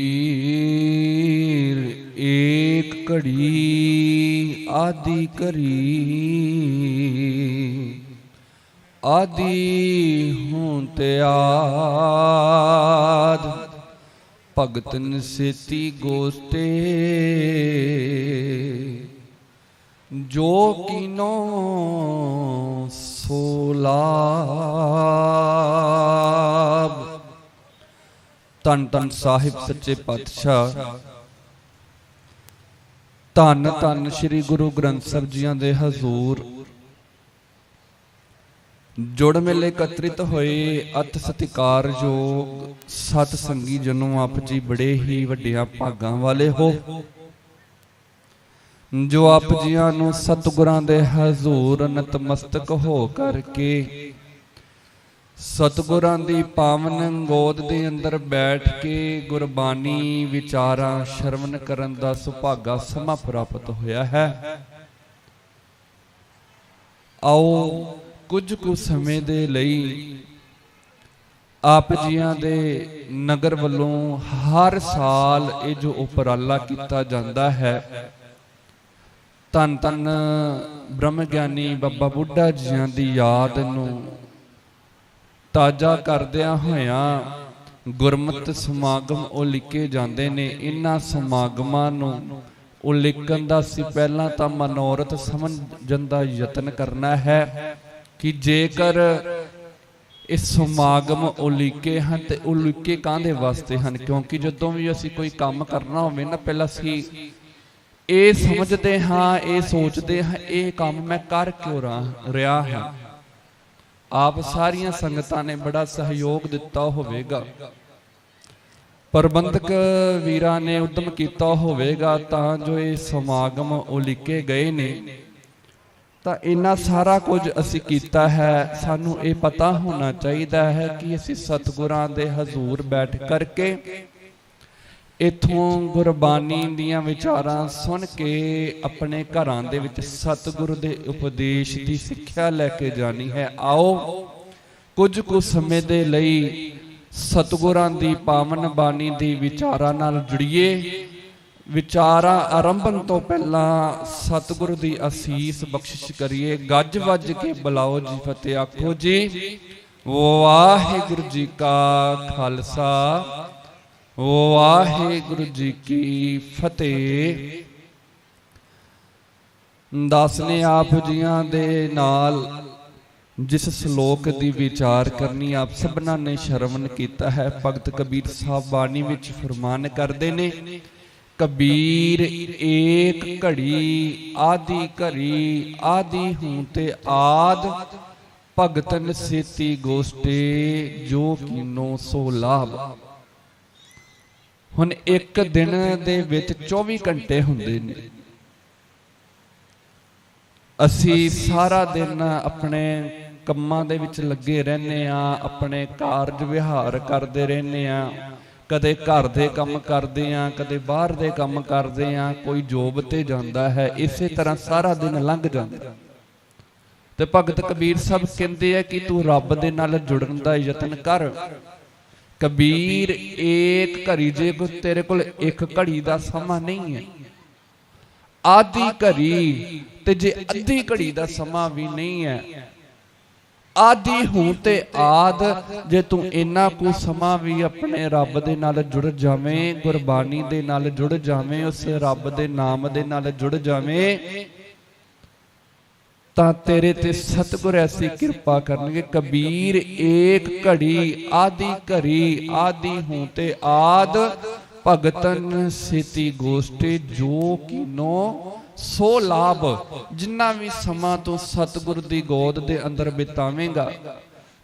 Year ਏਕ ਘੜੀ ਆਦੀ ਕਰੀ ਆਦੀ ਹੂੰ ਤੇ ਆਦ ਭਗਤਨ ਸੇਤੀ ਗੋਸਤੇ। ਜੋ ਕੀਨੋ ਸੋ ਲਾਭ ਧੰਨ ਸਾਹਿਬ ਸੱਚੇ ਪਾਤਸ਼ਾਹ। ਧੰਨ ਧੰਨ ਸ੍ਰੀ ਗੁਰੂ ਗ੍ਰੰਥ ਸਾਹਿਬ ਜੀਆਂ ਦੇ ਹਜ਼ੂਰ। ਜੁੜ ਮੇਲੇ ਇਕੱਤਰਿਤ ਹੋਏ ਅਤ ਸਤਿਕਾਰਯੋਗ ਸਤ ਸੰਗੀ ਜਨੋ ਆਪ ਜੀ ਬੜੇ ਹੀ ਵੱਡਿਆਂ ਭਾਗਾਂ ਵਾਲੇ ਹੋ। ਜੋ ਆਪ ਜੀਆਂ ਨੂੰ ਸਤਿਗੁਰਾਂ ਦੇ ਹਜ਼ੂਰ ਨਤਮਸਤਕ ਹੋ ਕਰਕੇ ਸਤਿਗੁਰਾਂ ਦੀ ਪਾਵਨ ਗੋਦ ਦੇ ਅੰਦਰ ਬੈਠ ਕੇ ਗੁਰਬਾਣੀ ਵਿਚਾਰਾਂ ਸ਼ਰਵਨ ਕਰਨ ਦਾ ਸੁਭਾਗਾ ਸਮਾਂ ਪ੍ਰਾਪਤ ਹੋਇਆ ਹੈ। ਆਓ ਕੁਝ ਕੁ ਸਮੇਂ ਦੇ ਲਈ ਆਪ ਜੀਆਂ ਦੇ ਨਗਰ ਵੱਲੋਂ ਹਰ ਸਾਲ ਇਹ ਜੋ ਉਪਰਾਲਾ ਕੀਤਾ ਜਾਂਦਾ ਹੈ, ਧੰਨ ਧੰਨ ਬ੍ਰਹਮ ਗਿਆਨੀ ਬਾਬਾ ਬੁੱਢਾ ਜੀਆਂ ਦੀ ਯਾਦ ਨੂੰ ਤਾਜ਼ਾ ਕਰਦਿਆਂ ਹੋਇਆਂ ਗੁਰਮਤਿ ਸਮਾਗਮ ਉਲੀਕੇ ਜਾਂਦੇ ਨੇ। ਇਹਨਾਂ ਸਮਾਗਮਾਂ ਨੂੰ ਉਲੀਕਣ ਦਾ ਸੀ। ਪਹਿਲਾਂ ਤਾਂ ਮਨੋਰਥ ਸਮਝਣ ਦਾ ਯਤਨ ਕਰਨਾ ਹੈ ਕਿ ਜੇਕਰ ਇਹ ਸਮਾਗਮ ਉਲੀਕੇ ਹਨ ਤੇ ਉਲੀਕੇ ਕਾਹਦੇ ਵਾਸਤੇ ਹਨ? ਕਿਉਂਕਿ ਜਦੋਂ ਵੀ ਅਸੀਂ ਕੋਈ ਕੰਮ ਕਰਨਾ ਹੋਵੇ ਨਾ, ਪਹਿਲਾਂ ਅਸੀਂ ਇਹ ਸਮਝਦੇ ਹਾਂ, ਇਹ ਸੋਚਦੇ ਹਾਂ, ਇਹ ਕੰਮ ਮੈਂ ਕਰ ਕਿਉਂ ਰਹਾ- ਰਿਹਾ ਹਾਂ? ਆਪ ਸਾਰੀਆਂ ਸੰਗਤਾਂ ਨੇ ਬੜਾ ਸਹਿਯੋਗ ਦਿੱਤਾ ਹੋਵੇਗਾ। ਪ੍ਰਬੰਧਕ ਵੀਰਾਂ ਨੇ ਉਦਮ ਕੀਤਾ ਹੋਵੇਗਾ ਤਾਂ ਜੋ ਇਹ ਸਮਾਗਮ ਉਲੀਕੇ ਗਏ ਨੇ। ਤਾਂ ਇੰਨਾ ਸਾਰਾ ਕੁਝ ਅਸੀਂ ਕੀਤਾ ਹੈ, ਸਾਨੂੰ ਇਹ ਪਤਾ ਹੋਣਾ ਚਾਹੀਦਾ ਹੈ ਕਿ ਅਸੀਂ ਸਤਿਗੁਰਾਂ ਦੇ ਹਜ਼ੂਰ ਬੈਠ ਕਰਕੇ ਇਥੋਂ ਗੁਰਬਾਣੀ ਦੀਆਂ ਵਿਚਾਰਾਂ ਸੁਣ ਕੇ ਆਪਣੇ ਘਰਾਂ ਦੇ ਵਿੱਚ ਸਤਿਗੁਰ ਦੇ ਉਪਦੇਸ਼ ਦੀ ਸਿੱਖਿਆ ਲੈ ਕੇ ਜਾਣੀ ਹੈ। ਆਓ ਕੁਝ ਕੁ ਸਮੇਂ ਦੇ ਲਈ ਸਤਿਗੁਰਾਂ ਦੀ ਪਾਵਨ ਬਾਣੀ ਦੀ ਵਿਚਾਰਾਂ ਨਾਲ ਜੁੜੀਏ। ਵਿਚਾਰਾਂ ਆਰੰਭਨ ਤੋਂ ਪਹਿਲਾਂ ਸਤਿਗੁਰ ਦੀ ਅਸੀਸ ਬਖਸ਼ਿਸ਼ ਕਰੀਏ। ਗੱਜ ਵੱਜ ਕੇ ਬੁਲਾਓ ਜੀ ਫਤਿਹ ਆਖੋ ਜੀ। ਵਾਹਿਗੁਰੂ ਜੀ ਕਾ ਖਾਲਸਾ। ਵਾਹਿਗੁਰੂ ਜੀ ਕੀ ਫਤਿਹ। ਦਾਸ ਨੇ ਆਪ ਜੀਆਂ ਦੇ ਨਾਲ, ਜਿਸ ਸ਼ਲੋਕ ਦੀ ਵਿਚਾਰ ਕਰਨੀ ਆਪ ਸਭਨਾਂ ਨੇ ਸ਼ਰਵਨ ਕੀਤਾ ਹੈ, ਭਗਤ ਕਬੀਰ ਸਾਹਿਬ ਬਾਣੀ ਵਿੱਚ ਫਰਮਾਨ ਕਰਦੇ ਨੇ, ਕਬੀਰ ਏਕ ਘੜੀ, ਆਦੀ ਘੜੀ, ਆਦੀ ਹੂੰ ਤੇ ਆਦ, ਭਗਤਨ ਸੇਤੀ ਗੋਸਟੇ, ਜੋ ਕੀਨੋ ਸੋ ਲਾਭ। ਹੁਣ ਇੱਕ ਦਿਨ ਦੇ ਵਿੱਚ 24 ਘੰਟੇ ਹੁੰਦੇ ਨੇ। ਅਸੀਂ ਸਾਰਾ ਦਿਨ ਆਪਣੇ ਕੰਮਾਂ ਦੇ ਵਿੱਚ ਲੱਗੇ ਰਹਿੰਦੇ ਆ ਆਪਣੇ ਕਾਰਜ ਵਿਹਾਰ ਕਰਦੇ ਰਹਿੰਦੇ ਆ ਕਦੇ ਘਰ ਦੇ ਕੰਮ ਕਰਦੇ ਆ ਕਦੇ ਬਾਹਰ ਦੇ ਕੰਮ ਕਰਦੇ ਆ ਕੋਈ ਜੋਬ ਤੇ ਜਾਂਦਾ ਹੈ, ਇਸੇ ਤਰ੍ਹਾਂ ਸਾਰਾ ਦਿਨ ਲੰਘ ਜਾਂਦਾ। ਤੇ ਭਗਤ ਕਬੀਰ ਸਾਹਿਬ ਕਹਿੰਦੇ ਆ ਕਿ ਤੂੰ ਰੱਬ ਦੇ ਨਾਲ ਜੁੜਨ ਦਾ ਯਤਨ ਕਰ। ਕਬੀਰ ਏਕ ਘੜੀ ਜੇ ਕੋ ਤੇਰੇ ਕੋਲ ਇੱਕ ਘੜੀ ਦਾ ਸਮਾਂ ਨਹੀਂ ਹੈ। ਆਦੀ ਘੜੀ ਤੇ ਜੇ ਅੱਧੀ ਘੜੀ ਦਾ ਸਮਾਂ ਵੀ ਨਹੀਂ ਹੈ। ਆਦੀ ਹੂੰ ਤੇ ਆਦ, ਜੇ ਤੂੰ ਇੰਨਾ ਕੁ ਸਮਾਂ ਵੀ ਆਪਣੇ ਰੱਬ ਦੇ ਨਾਲ ਜੁੜ ਜਾਵੇਂ, ਗੁਰਬਾਣੀ ਦੇ ਨਾਲ ਜੁੜ ਜਾਵੇਂ, ਉਸ ਰੱਬ ਦੇ ਨਾਮ ਦੇ ਨਾਲ ਜੁੜ ਜਾਵੇਂ ਤਾਂ ਤੇਰੇ ਤੇ ਸਤਿਗੁਰ ਐਸੀ ਕਿਰਪਾ ਕਰਨਗੇ। ਕਬੀਰ, ਏਕ ਘੜੀ, ਆਦੀ ਘੜੀ, ਆਦੀ ਹੂੰ ਤੇ ਆਦ, ਭਗਤਨ ਸੇਤੀ ਗੋਸ਼ਟੇ, ਜੋ ਕੀਨੋ ਸੋ ਲਾਭ, ਜਿੰਨਾ ਵੀ ਸਮਾਂ ਤੂੰ ਸਤਿਗੁਰ ਦੀ ਗੋਦ ਦੇ ਅੰਦਰ ਬਿਤਾਵੇਂਗਾ,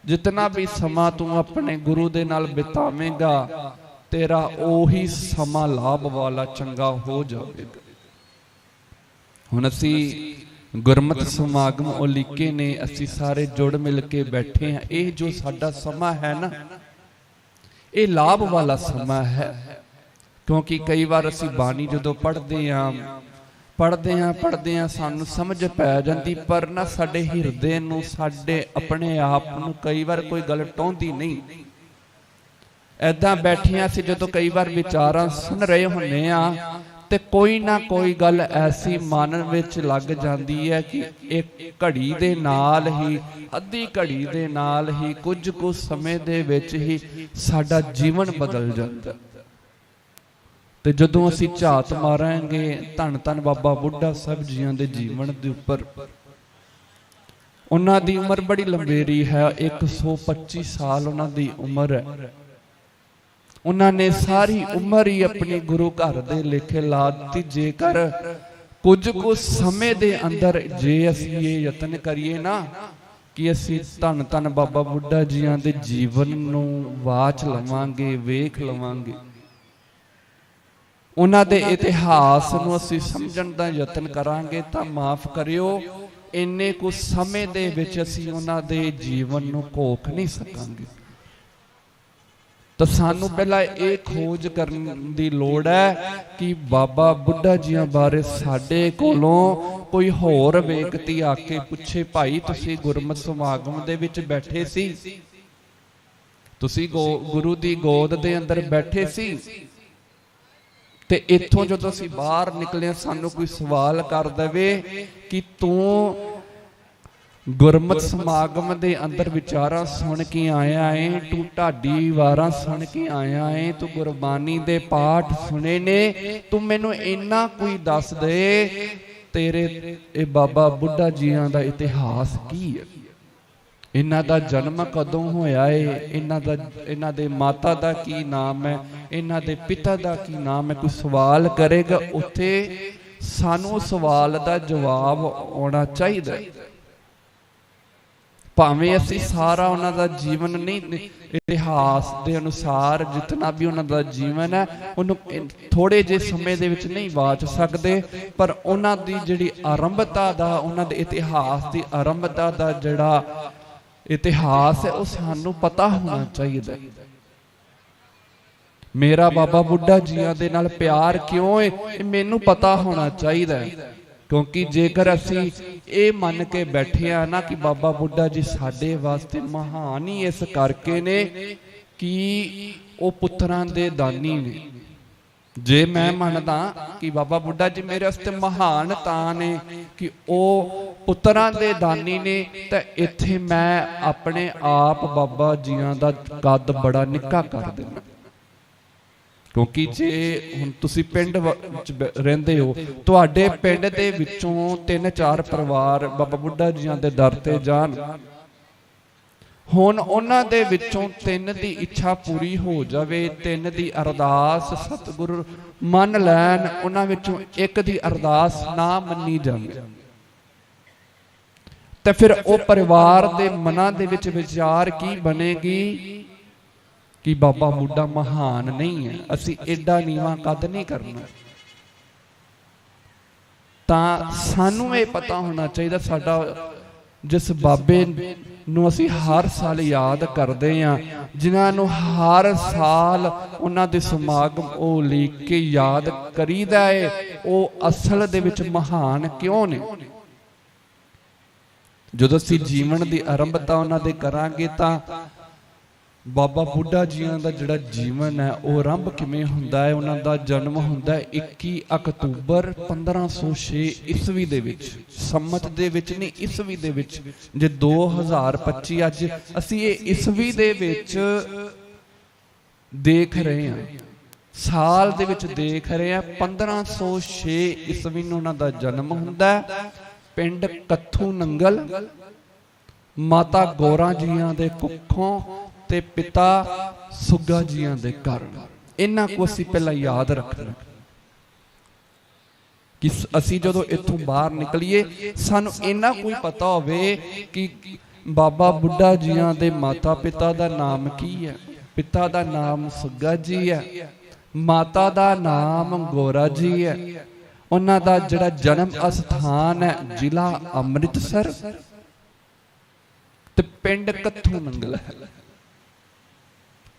ਜਿਤਨਾ ਵੀ ਸਮਾਂ ਤੂੰ ਆਪਣੇ ਗੁਰੂ ਦੇ ਨਾਲ ਬਿਤਾਵੇਂਗਾ, ਤੇਰਾ ਉਹੀ ਸਮਾਂ ਲਾਭ ਵਾਲਾ ਚੰਗਾ ਹੋ ਜਾਵੇਗਾ। ਹੁਣ ਅਸੀਂ ਗੁਰਮਤਿ ਸਮਾਗਮ ਉਲੀਕੇ ਨੇ, ਅਸੀਂ ਸਾਰੇ ਜੁੜ ਮਿਲ ਕੇ ਬੈਠੇ ਹਾਂ। ਇਹ ਜੋ ਸਾਡਾ ਸਮਾਂ ਹੈ ਨਾ, ਇਹ ਲਾਭ ਵਾਲਾ ਸਮਾਂ ਹੈ। ਕਿਉਂਕਿ ਕਈ ਵਾਰ ਅਸੀਂ ਬਾਣੀ ਜਦੋਂ ਪੜ੍ਹਦੇ ਹਾਂ ਪੜ੍ਹਦੇ ਹਾਂ ਪੜ੍ਹਦੇ ਹਾਂ, ਸਾਨੂੰ ਸਮਝ ਪੈ ਜਾਂਦੀ, ਪਰ ਨਾ ਸਾਡੇ ਹਿਰਦੇ ਨੂੰ, ਸਾਡੇ ਆਪਣੇ ਆਪ ਨੂੰ ਕਈ ਵਾਰ ਕੋਈ ਗੱਲ ਟੋਂਦੀ ਨਹੀਂ। ਐਦਾਂ ਬੈਠੀਆਂ ਸੀ ਜਦੋਂ ਕਈ ਵਾਰ ਵਿਚਾਰਾਂ ਸੁਣ ਰਹੇ ਹੁੰਨੇ ਆ ਤੇ ਕੋਈ ਨਾ ਕੋਈ ਗੱਲ ਐਸੀ ਮਨ ਵਿੱਚ ਲੱਗ ਜਾਂਦੀ ਹੈ ਕਿ ਇੱਕ ਘੜੀ ਦੇ ਨਾਲ ਹੀ ਅੱਧੀ ਘੜੀ ਦੇ ਨਾਲ ਹੀ ਕੁਝ ਕੁ ਸਮੇਂ ਦੇ ਵਿੱਚ ਹੀ ਸਾਡਾ ਜੀਵਨ ਬਦਲ ਜਾਂਦਾ। ਤੇ ਜਦੋਂ ਅਸੀਂ ਝਾਤ ਮਾਰਾਂਗੇ ਧੰਨ ਧੰਨ ਬਾਬਾ ਬੁੱਢਾ ਸਾਹਿਬ ਜੀਆਂ ਦੇ ਜੀਵਨ ਦੇ ਉੱਪਰ। ਉਹਨਾਂ ਦੀ ਉਮਰ ਬੜੀ ਲੰਬੇਰੀ ਹੈ 125 ਸਾਲ ਉਹਨਾਂ ਦੀ ਉਮਰ ਹੈ। ਉਹਨਾਂ ਨੇ ਸਾਰੀ ਉਮਰ ਹੀ ਆਪਣੀ ਗੁਰੂ ਘਰ ਦੇ ਲੇਖੇ ਲਾ ਦਿੱਤੀ, ਜੇਕਰ ਕੁਝ ਕੁ ਸਮੇਂ ਦੇ ਅੰਦਰ ਜੇ ਅਸੀਂ ਇਹ ਯਤਨ ਕਰੀਏ ਨਾ ਕਿ ਅਸੀਂ ਧੰਨ ਧੰਨ ਬਾਬਾ ਬੁੱਢਾ ਜੀਆਂ ਦੇ ਜੀਵਨ ਨੂੰ ਵਾਚ ਲਵਾਂਗੇ, ਵੇਖ ਲਵਾਂਗੇ। ਉਹਨਾਂ ਦੇ ਇਤਿਹਾਸ ਨੂੰ ਅਸੀਂ ਸਮਝਣ ਦਾ ਯਤਨ ਕਰਾਂਗੇ, ਤਾਂ ਮਾਫ ਕਰਿਓ, ਇੰਨੇ ਕੁ ਸਮੇਂ ਦੇ ਵਿੱਚ ਅਸੀਂ ਉਹਨਾਂ ਦੇ ਜੀਵਨ ਨੂੰ ਕੋਖ ਨਹੀਂ ਸਕਾਂਗੇ। ਤਾਂ ਸਾਨੂੰ ਪਹਿਲਾਂ ਇਹ ਖੋਜ ਕਰਨ ਦੀ ਲੋੜ ਹੈ ਕਿ ਬਾਬਾ ਬੁੱਢਾ ਜੀਆਂ ਬਾਰੇ ਸਾਡੇ ਕੋਲੋਂ ਕੋਈ ਹੋਰ ਵਿਅਕਤੀ ਆ ਕੇ ਪੁੱਛੇ ਭਾਈ, ਤੁਸੀਂ ਗੁਰਮਤਿ ਸਮਾਗਮ ਦੇ ਵਿੱਚ ਬੈਠੇ ਸੀ? ਤੁਸੀਂ ਗੋ- ਗੁਰੂ ਦੀ ਗੋਦ ਦੇ ਅੰਦਰ ਬੈਠੇ ਸੀ? ਤੇ ਇੱਥੋਂ ਜਦੋਂ ਅਸੀਂ ਬਾਹਰ ਨਿਕਲੇ ਸਾਨੂੰ ਕੋਈ ਸਵਾਲ ਕਰ ਦੇਵੇ ਕਿ ਤੂੰ ਗੁਰਮਤ ਸਮਾਗਮ ਦੇ ਅੰਦਰ ਵਿਚਾਰਾਂ ਸੁਣ ਕੇ ਆਇਆ ਏ, ਤੂੰ ਢਾਡੀ ਵਾਰਾਂ ਸੁਣ ਕੇ ਆਇਆ ਏ, ਤੂੰ ਗੁਰਬਾਣੀ ਦੇ ਪਾਠ ਸੁਣੇ ਨੇ, ਤੂੰ ਮੈਨੂੰ ਇੰਨਾ ਕੋਈ ਦੱਸ ਦੇ, ਤੇਰੇ ਇਹ ਬਾਬਾ ਬੁੱਢਾ ਜੀਆਂ ਦਾ ਇਤਿਹਾਸ ਕੀ ਹੈ? ਇਹਨਾਂ ਦਾ ਜਨਮ ਕਦੋਂ ਹੋਇਆ ਏ? ਇਹਨਾਂ ਦਾ, ਇਹਨਾਂ ਦੇ ਮਾਤਾ ਦਾ ਕੀ ਨਾਮ ਹੈ? ਇਹਨਾਂ ਦੇ ਪਿਤਾ ਦਾ ਕੀ ਨਾਮ ਹੈ? ਕੋਈ ਸਵਾਲ ਕਰੇਗਾ ਉੱਥੇ? ਸਾਨੂੰ ਸਵਾਲ ਦਾ ਜਵਾਬ ਆਉਣਾ ਚਾਹੀਦਾ ਹੈ। ਭਾਵੇਂ ਅਸੀਂ ਸਾਰਾ ਉਹਨਾਂ ਦਾ ਜੀਵਨ ਨਹੀਂ, ਇਤਿਹਾਸ ਦੇ ਅਨੁਸਾਰ ਜਿੰਨਾ ਵੀ ਉਹਨਾਂ ਦਾ ਜੀਵਨ ਹੈ, ਉਹਨੂੰ ਥੋੜੇ ਜਿਹੇ ਸਮੇਂ ਦੇ ਵਿੱਚ ਨਹੀਂ ਵਾਚ ਸਕਦੇ, ਪਰ ਉਹਨਾਂ ਦੀ ਜਿਹੜੀ ਆਰੰਭਤਾ ਦਾ, ਉਹਨਾਂ ਦੇ ਇਤਿਹਾਸ ਦੀ ਆਰੰਭਤਾ ਦਾ ਜਿਹੜਾ ਇਤਿਹਾਸ ਹੈ, ਉਹ ਸਾਨੂੰ ਪਤਾ ਹੋਣਾ ਚਾਹੀਦਾ ਮੇਰਾ ਬਾਬਾ ਬੁੱਢਾ ਜੀਆਂ ਦੇ ਨਾਲ ਪਿਆਰ ਕਿਉਂ ਹੈ? ਇਹ ਮੈਨੂੰ ਪਤਾ ਹੋਣਾ ਚਾਹੀਦਾ ਹੈ। ਕਿਉਂਕਿ ਜੇਕਰ ਅਸੀਂ ਇਹ ਮੰਨ ਕੇ ਬੈਠੇ ਆ ਨਾ ਕਿ ਬਾਬਾ ਬੁੱਢਾ ਜੀ ਸਾਡੇ ਵਾਸਤੇ ਮਹਾਨ ਹੀ ਇਸ ਕਰਕੇ ਨੇ ਕਿ ਉਹ ਪੁੱਤਰਾਂ ਦੇ ਦਾਨੀ ਨੇ। ਜੇ ਮੈਂ ਮੰਨਦਾ ਕਿ ਬਾਬਾ ਬੁੱਢਾ ਜੀ ਮੇਰੇ ਵਾਸਤੇ ਮਹਾਨ ਤਾਂ ਨੇ ਕਿ ਉਹ ਪੁੱਤਰਾਂ ਦੇ ਦਾਨੀ ਨੇ, ਤਾਂ ਇੱਥੇ ਮੈਂ ਆਪਣੇ ਆਪ ਬਾਬਾ ਜੀਆਂ ਦਾ ਕੱਦ ਬੜਾ ਨਿੱਕਾ ਕਰ ਦਿੰਦਾ। ਕਿਉਂਕਿ ਜੇ ਹੁਣ ਤੁਸੀਂ ਪਿੰਡ ਵਿੱਚ ਰਹਿੰਦੇ ਹੋ, ਤੁਹਾਡੇ ਪਿੰਡ ਦੇ ਵਿੱਚੋਂ ਤਿੰਨ ਚਾਰ ਪਰਿਵਾਰ ਬਾਬਾ ਬੁੱਢਾ ਜੀਆਂ ਦੇ ਦਰ ਤੇ ਜਾਣ। ਹੁਣ ਉਹਨਾਂ ਦੇ ਵਿੱਚੋਂ ਤਿੰਨ ਦੀ ਇੱਛਾ ਪੂਰੀ ਹੋ ਜਾਵੇ, ਤਿੰਨ ਦੀ ਅਰਦਾਸ ਸਤਿਗੁਰ ਮੰਨ ਲੈਣ, ਉਹਨਾਂ ਵਿੱਚੋਂ ਇੱਕ ਦੀ ਅਰਦਾਸ ਨਾ ਮੰਨੀ ਜਾਵੇ। ਤੇ ਫਿਰ ਉਹ ਪਰਿਵਾਰ ਦੇ ਮਨਾਂ ਦੇ ਵਿੱਚ ਵਿਚਾਰ ਕੀ ਬਣੇਗੀ? ਕਿ ਬਾਬਾ ਬੁੱਢਾ ਮਹਾਨ ਨਹੀਂ ਹੈ। ਅਸੀਂ ਐਡਾ ਨੀਵਾ ਕੱਦ ਨਹੀਂ ਕਰਨਾ। ਤਾਂ ਸਾਨੂੰ ਇਹ ਪਤਾ ਹੋਣਾ ਚਾਹੀਦਾ ਸਾਡਾ ਜਿਸ ਬਾਬੇ ਨੂੰ ਅਸੀਂ ਹਰ ਸਾਲ ਯਾਦ ਕਰਦੇ ਆ ਜਿਨ੍ਹਾਂ ਨੂੰ ਹਰ ਸਾਲ ਉਹਨਾਂ ਦੇ ਸਮਾਗਮ ਉਹ ਲਿਖ ਕੇ ਯਾਦ ਕਰੀਦਾ ਏ, ਉਹ ਅਸਲ ਦੇ ਵਿੱਚ ਮਹਾਨ ਕਿਉਂ ਨੇ? ਜਦੋਂ ਅਸੀਂ ਜੀਵਨ ਦੀ ਆਰੰਭਤਾ ਉਹਨਾਂ ਦੇ ਕਰਾਂਗੇ ਤਾਂ ਬਾਬਾ ਬੁੱਢਾ ਜੀਆਂ ਦਾ ਜਿਹੜਾ ਜੀਵਨ ਹੈ, ਉਹ ਆਰੰਭ ਕਿਵੇਂ ਹੁੰਦਾ ਹੈ? ਉਹਨਾਂ ਦਾ ਜਨਮ ਹੁੰਦਾ ਹੈ 21 ਅਕਤੂਬਰ 1506 ਈਸਵੀ ਦੇ ਵਿੱਚ। ਸੰਮਤ ਦੇ ਵਿੱਚ ਨਹੀਂ, ਈਸਵੀ ਦੇ ਵਿੱਚ। ਜੇ 2025 ਅੱਜ ਅਸੀਂ ਇਹ ਈਸਵੀ ਦੇ ਵਿੱਚ ਦੇਖ ਰਹੇ ਹਾਂ। ਸਾਲ ਦੇ ਵਿੱਚ ਦੇਖ ਰਹੇ ਹਾਂ 1506 ਈਸਵੀ ਨੂੰ ਉਹਨਾਂ ਦਾ ਜਨਮ ਹੁੰਦਾ ਹੈ। ਪਿੰਡ ਕੱਥੂ ਨੰਗਲ, ਮਾਤਾ ਗੋਰਾ ਜੀਆਂ ਦੇ ਕੁੱਖੋਂ ਤੇ ਪਿਤਾ ਸੁੱਗਾ ਜੀਆਂ ਦੇ ਘਰ। ਇਹਨਾਂ ਕੋ ਅਸੀਂ ਪਹਿਲਾਂ ਯਾਦ ਰੱਖਣਾ। ਕਿ ਅਸੀਂ ਜਦੋਂ ਇੱਥੋਂ ਬਾਹਰ ਨਿਕਲੀਏ, ਸਾਨੂੰ ਇਹਨਾਂ ਕੋਈ ਪਤਾ ਹੋਵੇ ਕਿ ਬਾਬਾ ਬੁੱਢਾ ਜੀਆਂ ਦੇ ਮਾਤਾ ਪਿਤਾ ਦਾ ਨਾਮ ਕੀ ਹੈ। ਪਿਤਾ ਦਾ ਨਾਮ ਸੁੱਗਾ ਜੀ ਹੈ। ਮਾਤਾ ਦਾ ਨਾਮ ਗੋਰਾ ਜੀ ਹੈ। ਉਹਨਾਂ ਦਾ ਜਿਹੜਾ ਜਨਮ ਅਸਥਾਨ ਹੈ, ਜ਼ਿਲ੍ਹਾ ਅੰਮ੍ਰਿਤਸਰ। ਤੇ ਪਿੰਡ ਕੱਥੂ ਨੰਗਲ ਹੈ।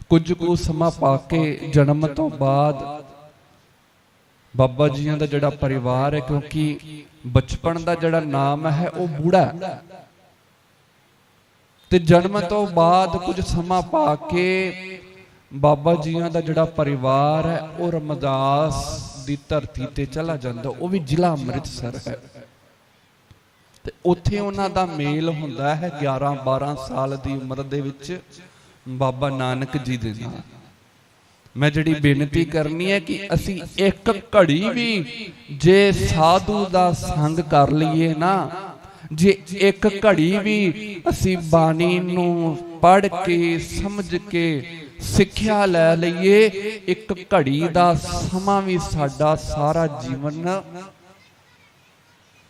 ਕੁਝ ਕੁ ਸਮਾਂ ਪਾ ਕੇ ਜਨਮ ਤੋਂ ਬਾਅਦ ਬਾਬਾ ਜੀਆਂ ਦਾ ਜਿਹੜਾ ਪਰਿਵਾਰ ਹੈ, ਕਿਉਂਕਿ ਬਚਪਨ ਦਾ ਜਿਹੜਾ ਨਾਮ ਹੈ, ਉਹ ਬੂੜਾ ਤੇ ਜਨਮ ਤੋਂ ਬਾਅਦ ਕੁਝ ਸਮਾਂ ਪਾ ਕੇ ਬਾਬਾ ਜੀਆਂ ਦਾ ਜਿਹੜਾ ਪਰਿਵਾਰ ਹੈ, ਉਹ ਰਮਦਾਸ ਦੀ ਧਰਤੀ ਤੇ ਚਲਾ ਜਾਂਦਾ। ਉਹ ਵੀ ਜ਼ਿਲ੍ਹਾ ਅੰਮ੍ਰਿਤਸਰ ਹੈ। ਤੇ ਉੱਥੇ ਉਹਨਾਂ ਦਾ ਮੇਲ ਹੁੰਦਾ ਹੈ 11 12 ਸਾਲ ਦੀ ਉਮਰ ਦੇ ਵਿੱਚ। ਬਾਬਾ ਨਾਨਕ ਜੀ ਦੇ ਨਾਲ। ਮੈਂ ਜਿਹੜੀ ਬੇਨਤੀ ਕਰਨੀ ਹੈ ਕਿ ਅਸੀਂ ਇੱਕ ਘੜੀ ਵੀ ਜੇ ਸਾਧੂ ਦਾ ਸੰਗ ਕਰ ਲਈਏ ਨਾ, ਜੇ ਇੱਕ ਘੜੀ ਵੀ ਅਸੀਂ ਬਾਣੀ ਨੂੰ ਪੜ੍ਹ ਕੇ, ਸਮਝ ਕੇ ਸਿੱਖਿਆ ਲੈ ਲਈਏ, ਇੱਕ ਘੜੀ ਦਾ ਸਮਾਂ ਵੀ ਸਾਡਾ ਸਾਰਾ ਜੀਵਨ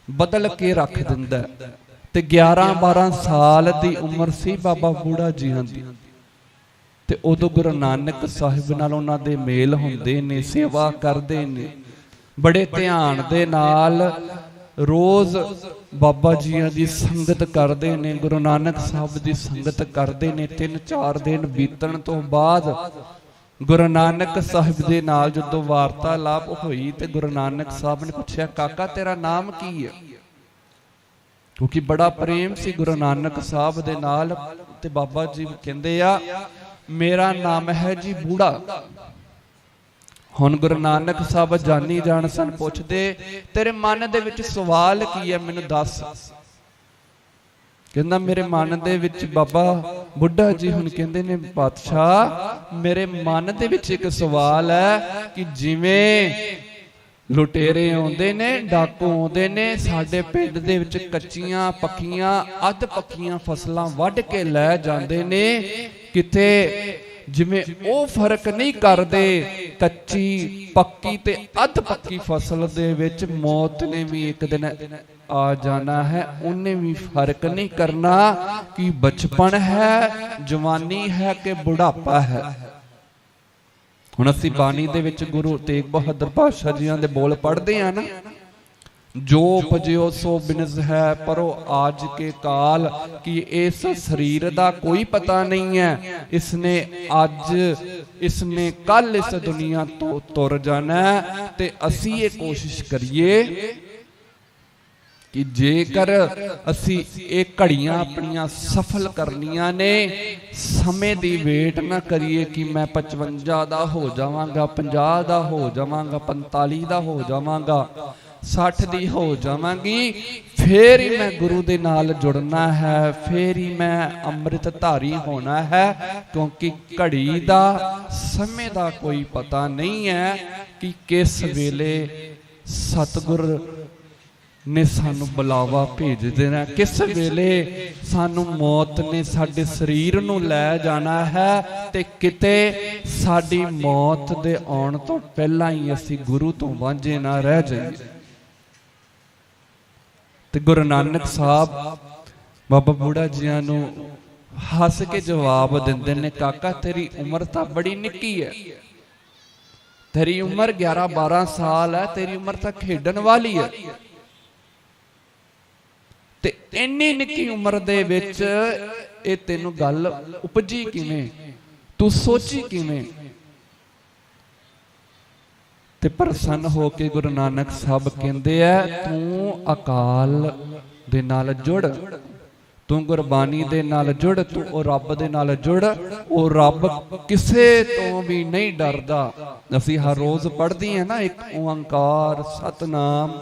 ਬਦਲ ਕੇ ਰੱਖ ਦਿੰਦਾ ਤੇ 11 12 ਸਾਲ ਦੀ ਉਮਰ ਸੀ ਬਾਬਾ ਬੂੜਾ ਜੀਆਂ ਦੀ। ਤੇ ਉਦੋਂ ਗੁਰੂ ਨਾਨਕ ਸਾਹਿਬ ਨਾਲ ਉਹਨਾਂ ਦੇ ਮੇਲ ਹੁੰਦੇ ਨੇ, ਸੇਵਾ ਕਰਦੇ ਨੇ। ਬੜੇ ਧਿਆਨ ਦੇ ਨਾਲ ਰੋਜ਼ ਬਾਬਾ ਜੀਆਂ ਦੀ ਸੰਗਤ ਕਰਦੇ ਨੇ, ਗੁਰੂ ਨਾਨਕ ਸਾਹਿਬ ਦੀ ਸੰਗਤ ਕਰਦੇ ਨੇ। ਤਿੰਨ ਚਾਰ ਦਿਨ ਬੀਤਣ ਤੋਂ ਬਾਅਦ ਗੁਰੂ ਨਾਨਕ ਸਾਹਿਬ ਦੇ ਨਾਲ ਜਦੋਂ ਵਾਰਤਾਲਾਪ ਹੋਈ ਤੇ ਗੁਰੂ ਨਾਨਕ ਸਾਹਿਬ ਨੇ ਪੁੱਛਿਆ, ਕਾਕਾ, ਤੇਰਾ ਨਾਮ ਕੀ ਹੈ? ਕਿਉਂਕਿ ਬੜਾ ਪ੍ਰੇਮ ਸੀ ਗੁਰੂ ਨਾਨਕ ਸਾਹਿਬ ਦੇ ਨਾਲ ਤੇ ਬਾਬਾ ਜੀ ਕਹਿੰਦੇ ਆ ਮੇਰਾ ਨਾਮ ਹੈ ਜੀ ਬੂੜਾ। ਹੁਣ ਗੁਰੂ ਨਾਨਕ ਸਾਹਿਬ ਜਾਨੀ ਜਾਣ ਸਨ ਪੁੱਛਦੇ, ਤੇਰੇ ਮਨ ਦੇ ਵਿੱਚ ਸਵਾਲ ਕੀ ਹੈ ਮੈਨੂੰ ਦੱਸ। ਕਹਿੰਦਾ, ਮੇਰੇ ਮਨ ਦੇ ਵਿੱਚ ਬਾਬਾ ਬੁੱਢਾ ਜੀ ਹੁਣ ਕਹਿੰਦੇ ਨੇ ਪਾਤਸ਼ਾਹ ਮੇਰੇ ਮਨ ਦੇ ਵਿੱਚ ਇੱਕ ਸਵਾਲ ਹੈ ਕਿ ਜਿਵੇਂ ਲੁਟੇਰੇ ਆਉਂਦੇ ਨੇ, ਡਾਕੂ ਆਉਂਦੇ ਨੇ, ਸਾਡੇ ਪਿੰਡ ਦੇ ਵਿੱਚ ਕੱਚੀਆਂ, ਪੱਕੀਆਂ, ਅੱਧ ਪੱਕੀਆਂ ਫਸਲਾਂ ਵੱਢ ਕੇ ਲੈ ਜਾਂਦੇ ਨੇ ਕਿਤੇ ਜਿਵੇਂ ਉਹ ਫ਼ਰਕ ਨਹੀਂ ਕਰਦੇ, ਕੱਚੀ ਪੱਕੀ ਤੇ ਅੱਧ ਪੱਕੀ ਫਸਲ ਦੇ ਵਿੱਚ ਮੌਤ ਨੇ ਵੀ ਇੱਕ ਦਿਨ ਆ ਜਾਣਾ ਹੈ, ਉਹਨੇ ਵੀ ਫ਼ਰਕ ਨਹੀਂ ਕਰਨਾ ਕਿ ਬਚਪਨ ਹੈ, ਜਵਾਨੀ ਹੈ ਕਿ ਬੁਢਾਪਾ ਹੈ। ਹੁਣ ਅਸੀਂ ਬਾਣੀ ਦੇ ਵਿੱਚ ਗੁਰੂ ਤੇਗ ਬਹਾਦਰ ਪਾਤਸ਼ਾਹ ਜੀਆਂ ਦੇ ਬੋਲ ਪੜ੍ਹਦੇ ਆ ਨਾ ਜੋ ਭਜਿਓ ਸੋ ਬਿਨਸ ਹੈ, ਪਰੋ ਆਜ ਕੇ ਕਾਲ, ਕਿ ਇਸ ਸਰੀਰ ਦਾ ਕੋਈ ਪਤਾ ਨਹੀਂ ਹੈ। ਇਸਨੇ ਅੱਜ, ਇਸਨੇ ਕੱਲ ਇਸ ਦੁਨੀਆ ਤੋਂ ਤੁਰ ਜਾਣਾ ਤੇ ਅਸੀਂ ਇਹ ਕੋਸ਼ਿਸ਼ ਕਰੀਏ ਕਿ ਜੇਕਰ ਅਸੀਂ ਇਹ ਘੜੀਆਂ ਆਪਣੀਆਂ ਸਫਲ ਕਰਨੀਆਂ ਨੇ, ਸਮੇਂ ਦੀ ਵੇਟ ਨਾ ਕਰੀਏ ਕਿ ਮੈਂ 55 ਦਾ ਹੋ ਜਾਵਾਂਗਾ 50 ਦਾ ਹੋ ਜਾਵਾਂਗਾ 45 ਦਾ ਹੋ ਜਾਵਾਂਗਾ। 60 ਦੀ ਹੋ ਜਾਵਾਂਗੀ। ਫੇਰ ਹੀ ਮੈਂ ਗੁਰੂ ਦੇ ਨਾਲ ਜੁੜਨਾ ਹੈ। ਫੇਰ ਹੀ ਮੈਂ ਅੰਮ੍ਰਿਤ ਧਾਰੀ ਹੋਣਾ ਹੈ। ਕਿਉਂਕਿ ਘੜੀ ਦਾ ਸਮੇਂ ਦਾ ਕੋਈ ਪਤਾ ਨਹੀਂ ਹੈ ਕਿ ਕਿਸ ਵੇਲੇ ਸਤਿਗੁਰ ਨੇ ਸਾਨੂੰ ਬੁਲਾਵਾ ਭੇਜ ਦੇਣਾ ਕਿਸ ਵੇਲੇ ਸਾਨੂੰ ਮੌਤ ਨੇ ਸਾਡੇ ਸਰੀਰ ਨੂੰ ਲੈ ਜਾਣਾ ਹੈ ਤੇ ਕਿਤੇ ਸਾਡੀ ਮੌਤ ਦੇ ਆਉਣ ਤੋਂ ਪਹਿਲਾਂ ਹੀ ਅਸੀਂ ਗੁਰੂ ਤੋਂ ਵਾਂਝੇ ਨਾ ਰਹਿ ਜਾਈਏ। ਤੇ ਗੁਰੂ ਨਾਨਕ ਸਾਹਿਬ, ਬਾਬਾ ਬੂੜਾ ਜੀਆਂ ਨੂੰ ਹੱਸ ਕੇ ਜਵਾਬ ਦਿੰਦੇ ਨੇ, ਕਾਕਾ, ਤੇਰੀ ਉਮਰ ਤਾਂ ਬੜੀ ਨਿੱਕੀ ਹੈ। ਤੇਰੀ ਉਮਰ 11 12 ਸਾਲ ਹੈ, ਤੇਰੀ ਉਮਰ ਤਾਂ ਖੇਡਣ ਵਾਲੀ ਹੈ। ਤੇ ਇੰਨੀ ਨਿੱਕੀ ਉਮਰ ਦੇ ਵਿੱਚ ਇਹ ਤੈਨੂੰ ਗੱਲ ਉਪਜੀ ਕਿਵੇਂ? ਤੂੰ ਸੋਚੀ ਕਿਵੇਂ? ਤੇ ਪ੍ਰਸੰਨ ਹੋ ਕੇ ਗੁਰੂ ਨਾਨਕ ਸਾਹਿਬ ਕਹਿੰਦੇ ਆ, ਤੂੰ ਅਕਾਲ ਦੇ ਨਾਲ ਜੁੜ, ਤੂੰ ਗੁਰਬਾਣੀ ਦੇ ਨਾਲ ਜੁੜ, ਤੂੰ ਉਹ ਰੱਬ ਦੇ ਨਾਲ ਜੁੜ, ਉਹ ਰੱਬ ਕਿਸੇ ਤੋਂ ਵੀ ਨਹੀਂ ਡਰਦਾ। ਅਸੀਂ ਹਰ ਰੋਜ਼ ਪੜ੍ਹਦੇ ਹਾਂ ਨਾ, ਇੱਕ ਓੰਕਾਰ, ਸਤਨਾਮ,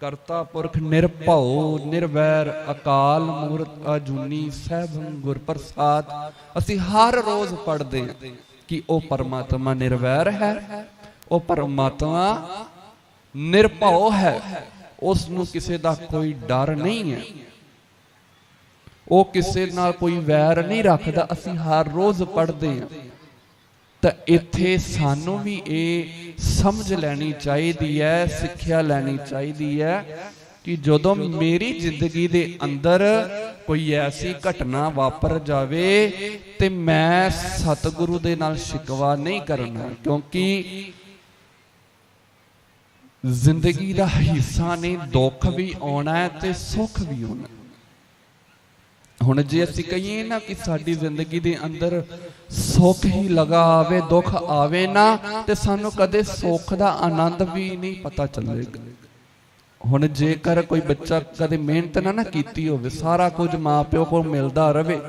ਕਰਤਾ ਪੁਰਖ ਨਿਰਭਉ, ਨਿਰਵੈਰ, ਅਕਾਲ ਮੂਰਤ ਅਜੂਨੀ, ਸਹਿਬੰ ਗੁਰ ਪ੍ਰਸਾਦ ਅਸੀਂ ਹਰ ਰੋਜ਼ ਪੜ੍ਹਦੇ ਹਾਂ ਕਿ ਉਹ ਪਰਮਾਤਮਾ ਨਿਰਵੈਰ ਹੈ ਉਹ ਪਰਮਾਤਮਾ ਨਿਰਭਉ ਹੈ। ਉਸ ਨੂੰ ਕਿਸੇ ਦਾ ਕੋਈ ਡਰ ਨਹੀਂ ਹੈ। ਉਹ ਕਿਸੇ ਨਾਲ ਕੋਈ ਵੈਰ ਨਹੀਂ ਰੱਖਦਾ। ਅਸੀਂ ਹਰ ਰੋਜ਼ ਪੜ੍ਹਦੇ ਹਾਂ। ਤਾਂ ਇੱਥੇ ਸਾਨੂੰ ਵੀ ਇਹ ਸਮਝ ਲੈਣੀ ਚਾਹੀਦੀ ਹੈ, ਸਿੱਖਿਆ ਲੈਣੀ ਚਾਹੀਦੀ ਹੈ ਕਿ ਜਦੋਂ ਮੇਰੀ ਜ਼ਿੰਦਗੀ ਦੇ ਅੰਦਰ ਕੋਈ ਐਸੀ ਘਟਨਾ ਵਾਪਰ ਜਾਵੇ ਤੇ ਮੈਂ ਸਤਿਗੁਰੂ ਦੇ ਨਾਲ ਸ਼ਿਕਵਾ ਨਹੀਂ ਕਰਨਾ। ਕਿਉਂਕਿ ਜ਼ਿੰਦਗੀ ਦਾ ਹਿੱਸਾ ਨੇ ਦੁੱਖ ਵੀ ਆਉਣਾ ਹੈ ਤੇ ਸੁੱਖ ਵੀ ਆਉਣਾ ਹੁਣ ਜੇ ਅਸੀਂ ਕਹੀਏ ਨਾ ਕਿ ਸਾਡੀ ਜ਼ਿੰਦਗੀ ਦੇ ਅੰਦਰ ਸੁੱਖ ਹੀ ਲਗਾ ਆਵੇ, ਦੁੱਖ ਆਵੇ ਨਾ, ਤੇ ਸਾਨੂੰ ਕਦੇ ਸੁੱਖ ਦਾ ਆਨੰਦ ਵੀ ਨਹੀਂ ਪਤਾ ਚੱਲੇਗਾ। ਹੁਣ ਜੇਕਰ ਕੋਈ ਬੱਚਾ ਕਦੇ ਮਿਹਨਤ ਨਾ ਨਾ ਕੀਤੀ ਹੋਵੇ, ਸਾਰਾ ਕੁਝ ਮਾਪਿਓ ਕੋਲ ਮਿਲਦਾ ਰਵੇ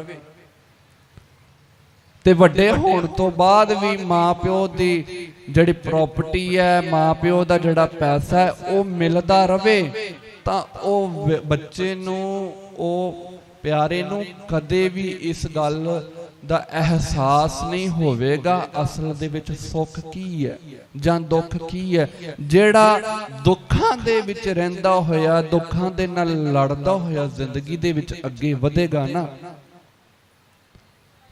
ਤੇ ਵੱਡੇ ਹੋਣ ਤੋਂ ਬਾਅਦ ਵੀ ਮਾਪਿਓ ਦੀ ਜਿਹੜੀ ਪ੍ਰਾਪਰਟੀ ਹੈ, ਮਾਪਿਓ ਦਾ ਜਿਹੜਾ ਪੈਸਾ ਹੈ, ਉਹ ਮਿਲਦਾ ਰਵੇ, ਤਾਂ ਉਹ ਬੱਚੇ ਨੂੰ, ਉਹ ਪਿਆਰੇ ਨੂੰ ਕਦੇ ਵੀ ਇਸ ਗੱਲ ਦਾ ਅਹਿਸਾਸ ਨਹੀਂ ਹੋਵੇਗਾ, ਅਸਲ ਦੇ ਵਿੱਚ ਸੁੱਖ ਕੀ ਹੈ ਜਾਂ ਦੁੱਖ ਕੀ ਹੈ। ਜਿਹੜਾ ਦੁੱਖਾਂ ਦੇ ਵਿੱਚ ਰਹਿੰਦਾ ਹੋਇਆ, ਦੁੱਖਾਂ ਦੇ ਨਾਲ ਲੜਦਾ ਹੋਇਆ ਜ਼ਿੰਦਗੀ ਦੇ ਵਿੱਚ ਅੱਗੇ ਵਧੇਗਾ ਨਾ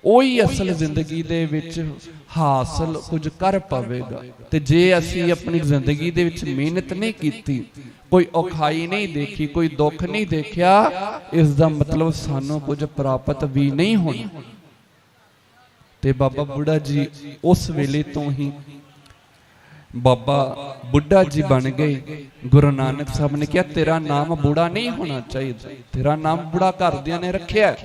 ਉਹੀ ਅਸਲ ਜ਼ਿੰਦਗੀ ਦੇ ਵਿੱਚ ਹਾਸਲ ਕੁਝ ਕਰ ਪਾਵੇਗਾ। ਤੇ ਜੇ ਅਸੀਂ ਆਪਣੀ ਜ਼ਿੰਦਗੀ ਦੇ ਵਿੱਚ ਮਿਹਨਤ ਨਹੀਂ ਕੀਤੀ, ਕੋਈ ਔਖਾਈ ਨਹੀਂ ਦੇਖੀ, ਕੋਈ ਦੁੱਖ ਨਹੀਂ ਦੇਖਿਆ, ਇਸ ਦਾ ਮਤਲਬ ਸਾਨੂੰ ਕੁਝ ਪ੍ਰਾਪਤ ਵੀ ਨਹੀਂ ਹੋਣਾ। ਤੇ ਬਾਬਾ ਬੁੱਢਾ ਜੀ ਉਸ ਵੇਲੇ ਤੋਂ ਹੀ ਬਾਬਾ ਬੁੱਢਾ ਜੀ ਬਣ ਗਏ। ਗੁਰੂ ਨਾਨਕ ਸਾਹਿਬ ਨੇ ਕਿਹਾ, ਤੇਰਾ ਨਾਮ ਬੁੜਾ ਨਹੀਂ ਹੋਣਾ ਚਾਹੀਦਾ। ਤੇਰਾ ਨਾਮ ਬੁੜਾ ਘਰਦਿਆਂ ਨੇ ਰੱਖਿਆ।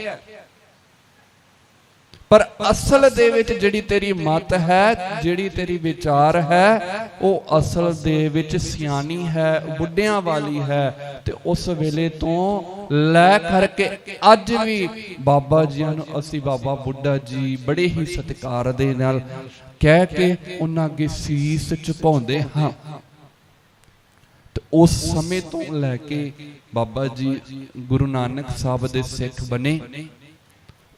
ਪਰ ਅਸਲ ਦੇ ਵਿੱਚ ਜਿਹੜੀ ਤੇਰੀ ਮਤ ਹੈ, ਜਿਹੜੀ ਤੇਰੀ ਵਿਚਾਰ ਹੈ, ਉਹ ਅਸਲ ਦੇ ਵਿੱਚ ਸਿਆਣੀ ਹੈ, ਬੁੱਢਿਆਂ ਵਾਲੀ ਹੈ ਤੇ ਉਸ ਵੇਲੇ ਤੋਂ ਲੈ ਕਰਕੇ ਅੱਜ ਵੀ ਬਾਬਾ ਜੀਆਂ ਨੂੰ ਅਸੀਂ ਬਾਬਾ ਬੁੱਢਾ ਜੀ ਬੜੇ ਹੀ ਸਤਿਕਾਰ ਦੇ ਨਾਲ ਕਹਿ ਕੇ ਉਹਨਾਂ ਅੱਗੇ ਸੀਸ ਝੁਕਾਉਂਦੇ ਹਾਂ। ਤੇ ਉਸ ਸਮੇਂ ਤੋਂ ਲੈ ਕੇ ਬਾਬਾ ਜੀ ਗੁਰੂ ਨਾਨਕ ਸਾਹਿਬ ਦੇ ਸਿੱਖ ਬਣੇ।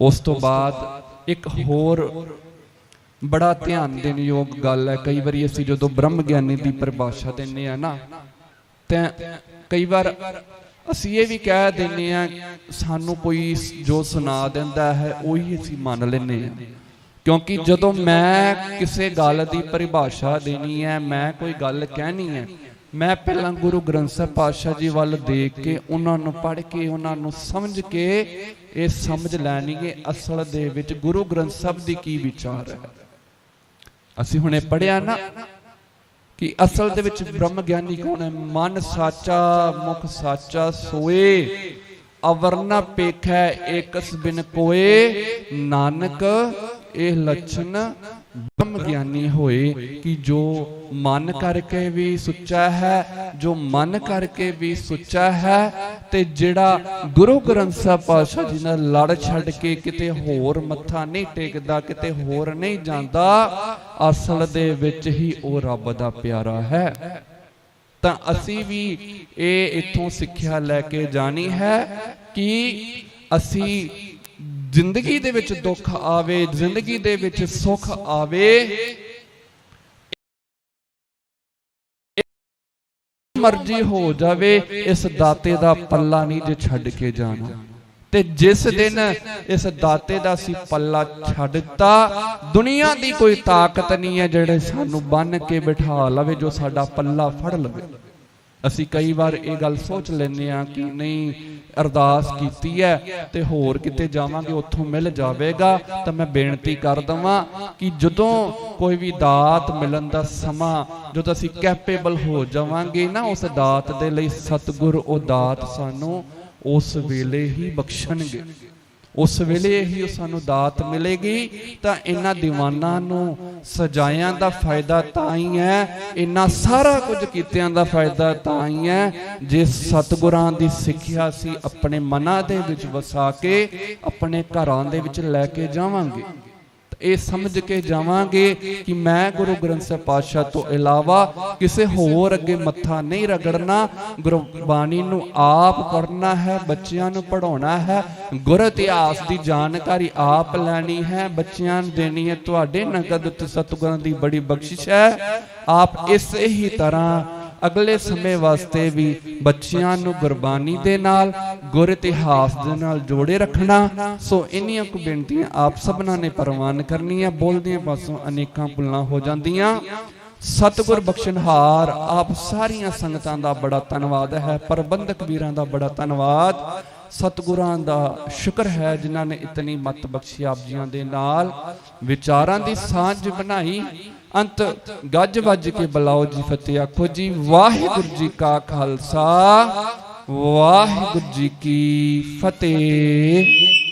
ਉਸ ਤੋਂ ਬਾਅਦ ਇੱਕ ਹੋਰ ਬੜਾ ਧਿਆਨ ਦੇਣ ਯੋਗ ਗੱਲ ਹੈ। ਕਈ ਵਾਰੀ ਅਸੀਂ ਜਦੋਂ ਬ੍ਰਹਮ ਗਿਆਨੀ ਦੀ ਪਰਿਭਾਸ਼ਾ ਦਿੰਨੇ ਆ ਨਾ, ਤਾਂ ਕਈ ਵਾਰ ਅਸੀਂ ਇਹ ਵੀ ਕਹਿ ਦਿੰਨੇ ਆ ਸਾਨੂੰ ਕੋਈ ਜੋ ਸੁਣਾ ਦਿੰਦਾ ਹੈ, ਉਹੀ ਅਸੀਂ ਮੰਨ ਲੈਨੇ ਆ ਕਿਉਂਕਿ ਜਦੋਂ ਮੈਂ ਕਿਸੇ ਗੱਲ ਦੀ ਪਰਿਭਾਸ਼ਾ ਦੇਣੀ ਹੈ, ਮੈਂ ਕੋਈ ਗੱਲ ਕਹਿਣੀ ਹੈ ਮੈਂ ਪਹਿਲਾਂ ਗੁਰੂ ਗ੍ਰੰਥ ਸਾਹਿਬ ਪਾਤਸ਼ਾਹ ਜੀ ਵੱਲ ਦੇਖ ਕੇ ਉਹਨਾਂ ਨੂੰ ਪੜ੍ਹ ਕੇ, ਉਹਨਾਂ ਨੂੰ ਸਮਝ ਕੇ ਇਹ ਸਮਝ ਲੈਣੀ ਕਿ ਅਸਲ ਦੇ ਵਿੱਚ ਗੁਰੂ ਗ੍ਰੰਥ ਸਾਹਿਬ ਦੀ ਕੀ ਵਿਚਾਰ ਹੈ। ਅਸੀਂ ਹੁਣੇ ਪੜਿਆ ਨਾ ਕਿ ਅਸਲ ਦੇ ਵਿੱਚ ਬ੍ਰਹਮ ਗਿਆਨੀ ਕੌਣ ਹੈ? ਮਨ ਸਾਚਾ, ਮੁਖ ਸਾਚਾ ਸੋਏ, ਅਵਰਨਾ ਪੇਖੈ ਏਕਸ ਬਿਨ ਕੋਏ, ਨਾਨਕ, ਇਹ ਲਛਨ ਬ੍ਰਹਮ ਗਿਆਨੀ ਹੋਏ ਕਿ ਜੋ ਮਨ ਕਰਕੇ ਵੀ ਸੁੱਚਾ ਹੈ, ਜੋ ਮਨ ਕਰਕੇ ਵੀ ਸੁੱਚਾ ਹੈ ਤੇ ਜਿਹੜਾ ਗੁਰੂ ਗ੍ਰੰਥ ਸਾਹਿਬ ਪਾਤਸ਼ਾਹ ਜੀ ਨਾਲ ਲੜ ਛੱਡ ਕੇ ਕਿਤੇ ਹੋਰ ਮੱਥਾ ਨਹੀਂ ਟੇਕਦਾ, ਕਿਤੇ ਹੋਰ ਨਹੀਂ ਜਾਂਦਾ, ਅਸਲ ਦੇ ਵਿੱਚ ਹੀ ਉਹ ਰੱਬ ਦਾ ਪਿਆਰਾ ਹੈ। ਤਾਂ ਅਸੀਂ ਵੀ ਇਹ ਇੱਥੋਂ ਸਿੱਖਿਆ ਲੈ ਕੇ ਜਾਣੀ ਹੈ ਕਿ ਅਸੀਂ ਜ਼ਿੰਦਗੀ ਦੇ ਵਿੱਚ ਦੁੱਖ ਆਵੇ, ਜ਼ਿੰਦਗੀ ਦੇ ਵਿੱਚ ਸੁੱਖ ਆਵੇ ਮਰਜ਼ੀ ਹੋ ਜਾਵੇ, ਇਸ ਦਾਤੇ ਦਾ ਪੱਲਾ ਨਹੀਂ ਜੇ ਛੱਡ ਕੇ ਜਾਣਾ। ਤੇ ਜਿਸ ਦਿਨ ਇਸ ਦਾਤੇ ਦਾ ਸੀ ਪੱਲਾ ਛੱਡਤਾ ਦਿੱਤਾ, ਦੁਨੀਆ ਦੀ ਕੋਈ ਤਾਕਤ ਨਹੀਂ ਹੈ ਜਿਹੜੇ ਸਾਨੂੰ ਬੰਨ ਕੇ ਬਿਠਾ ਲਵੇ, ਜੋ ਸਾਡਾ ਪੱਲਾ ਫੜ ਲਵੇ। ਅਸੀਂ ਕਈ ਵਾਰ ਇਹ ਗੱਲ ਸੋਚ ਲੈਂਦੇ ਆ ਕਿ ਨਹੀਂ, ਅਰਦਾਸ ਕੀਤੀ ਹੈ ਤੇ ਹੋਰ ਕਿਤੇ ਜਾਵਾਂਗੇ, ਉੱਥੋਂ ਮਿਲ ਜਾਵੇਗਾ, ਤਾਂ ਮੈਂ ਬੇਨਤੀ ਕਰ ਦਵਾਂ ਕਿ ਜਦੋਂ ਕੋਈ ਵੀ ਦਾਤ ਮਿਲਣ ਦਾ ਸਮਾਂ, ਜਦੋਂ ਅਸੀਂ ਕੈਪੇਬਲ ਹੋ ਜਾਵਾਂਗੇ ਨਾ ਉਸ ਦਾਤ ਦੇ ਲਈ, ਸਤਿਗੁਰ ਉਹ ਦਾਤ ਸਾਨੂੰ ਉਸ ਵੇਲੇ ਹੀ ਬਖਸ਼ਣਗੇ। ਉਸ ਵੇਲੇ ਹੀ ਸਾਨੂੰ ਦਾਤ ਮਿਲੇਗੀ ਤਾਂ ਇਹਨਾਂ ਦੀਵਾਨਾਂ ਨੂੰ ਸਜਾਇਆਂ ਦਾ ਫਾਇਦਾ ਤਾਂ ਹੀ ਹੈ, ਇਹਨਾਂ ਸਾਰਾ ਕੁਝ ਕੀਤਿਆਂ ਦਾ ਫਾਇਦਾ ਤਾਂ ਹੀ ਹੈ। ਜੇ ਸਤਿਗੁਰਾਂ ਦੀ ਸਿੱਖਿਆ ਸੀ ਆਪਣੇ ਮਨਾਂ ਦੇ ਵਿੱਚ ਵਸਾ ਕੇ ਆਪਣੇ ਘਰਾਂ ਦੇ ਵਿੱਚ ਲੈ ਕੇ ਜਾਵਾਂਗੇ। ਇਹ ਸਮਝ ਕੇ ਜਾਵਾਂਗੇ ਕਿ ਮੈਂ ਗੁਰੂ ਗ੍ਰੰਥ ਸਾਹਿਬ ਪਾਤਸ਼ਾਹ ਤੋਂ ਇਲਾਵਾ ਕਿਸੇ ਹੋਰ ਅੱਗੇ ਮੱਥਾ ਨਹੀਂ ਰਗੜਨਾ। ਗੁਰਬਾਣੀ ਨੂੰ ਆਪ ਪੜ੍ਹਨਾ ਹੈ ਬੱਚਿਆਂ ਨੂੰ ਪੜਾਉਣਾ ਹੈ। ਗੁਰ ਇਤਿਹਾਸ ਦੀ ਜਾਣਕਾਰੀ ਆਪ ਲੈਣੀ ਹੈ। ਬੱਚਿਆਂ ਨੂੰ ਦੇਣੀ ਹੈ। ਤੁਹਾਡੇ ਨਗਦ ਸਤਿਗੁਰਾਂ ਦੀ ਬੜੀ ਬਖਸ਼ਿਸ਼ ਹੈ। ਆਪ ਇਸੇ ਹੀ ਤਰ੍ਹਾਂ ਅਗਲੇ ਸਮੇਂ ਵਾਸਤੇ ਵੀ ਬੱਚਿਆਂ ਨੂੰ ਗੁਰਬਾਣੀ ਦੇ ਨਾਲ, ਗੁਰ ਇਤਿਹਾਸ ਦੇ ਨਾਲ ਜੋੜੇ ਰੱਖਣਾ। ਸੋ ਇੰਨੀਆਂ ਕੁ ਬੇਨਤੀਆਂ ਆਪ ਸਭਨਾਂ ਨੇ ਪ੍ਰਵਾਨ ਕਰਨੀਆਂ, ਬੋਲਦਿਆਂ ਪਾਸੋਂ ਅਨੇਕਾਂ ਭੁੱਲਾਂ ਹੋ ਜਾਂਦੀਆਂ। ਸਤਿਗੁਰ ਬਖਸ਼ਣਹਾਰ, ਆਪ ਸਾਰੀਆਂ ਸੰਗਤਾਂ ਦਾ ਬੜਾ ਧੰਨਵਾਦ ਹੈ, ਪ੍ਰਬੰਧਕ ਵੀਰਾਂ ਦਾ ਬੜਾ ਧੰਨਵਾਦ। ਸਤਿਗੁਰਾਂ ਦਾ ਸ਼ੁਕਰ ਹੈ ਜਿਨ੍ਹਾਂ ਨੇ ਇਤਨੀ ਮਤ ਬਖਸ਼ੀ ਆਪ ਜੀਆਂ ਦੇ ਨਾਲ। ਵਿਚਾਰਾਂ ਦੀ ਸਾਂਝ ਬਣਾਈ ਅੰਤ ਗੱਜ ਵੱਜ ਕੇ ਬੁਲਾਓ ਜੀ ਫਤਿਹ। ਆਖੋ ਜੀ, ਵਾਹਿਗੁਰੂ ਜੀ ਕਾ ਖਾਲਸਾ, ਵਾਹਿਗੁਰੂ ਜੀ ਕੀ ਫਤਿਹ।